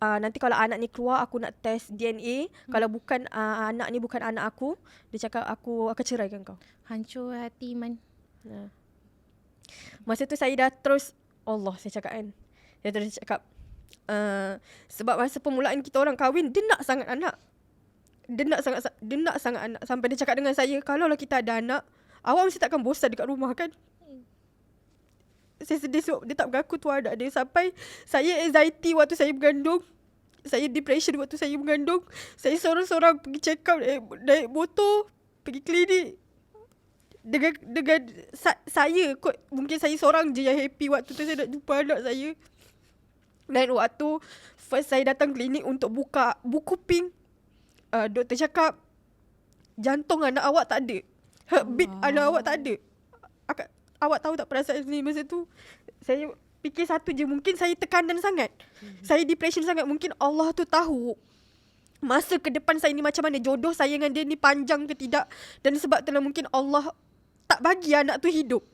uh, nanti kalau anak ni keluar aku nak test DNA. Hmm. Kalau bukan uh, anak ni bukan anak aku, dia cakap aku akan ceraikan kau. Hancur hati man. Uh. Masa tu saya dah terus Allah saya cakap kan. Dia terus cakap uh, sebab masa permulaan kita orang kahwin dia nak sangat anak. Dia nak sangat dia nak sangat anak sampai dia cakap dengan saya kalau lah kita ada anak awak mesti takkan bosan dekat rumah kan. Saya sedih sebab dia tak mengaku tu anak dia sampai saya anxiety waktu saya mengandung. Saya depression waktu saya mengandung. Saya seorang-seorang pergi check up naik, naik motor, pergi klinik dengan dengan sa, saya kot mungkin saya seorang je yang happy waktu tu saya nak jumpa anak saya. Dan waktu first saya datang klinik untuk buka buku pink uh, doktor cakap jantung anak awak tak ada. Heartbeat wow. anak awak tak ada. Akak, awak tahu tak perasaan ni masa tu saya fikir satu je mungkin saya tekanan sangat. Hmm. Saya depression sangat mungkin Allah tu tahu masa ke depan saya ni macam mana jodoh saya dengan dia ni panjang ke tidak dan sebab tu mungkin Allah tak bagi anak tu hidup.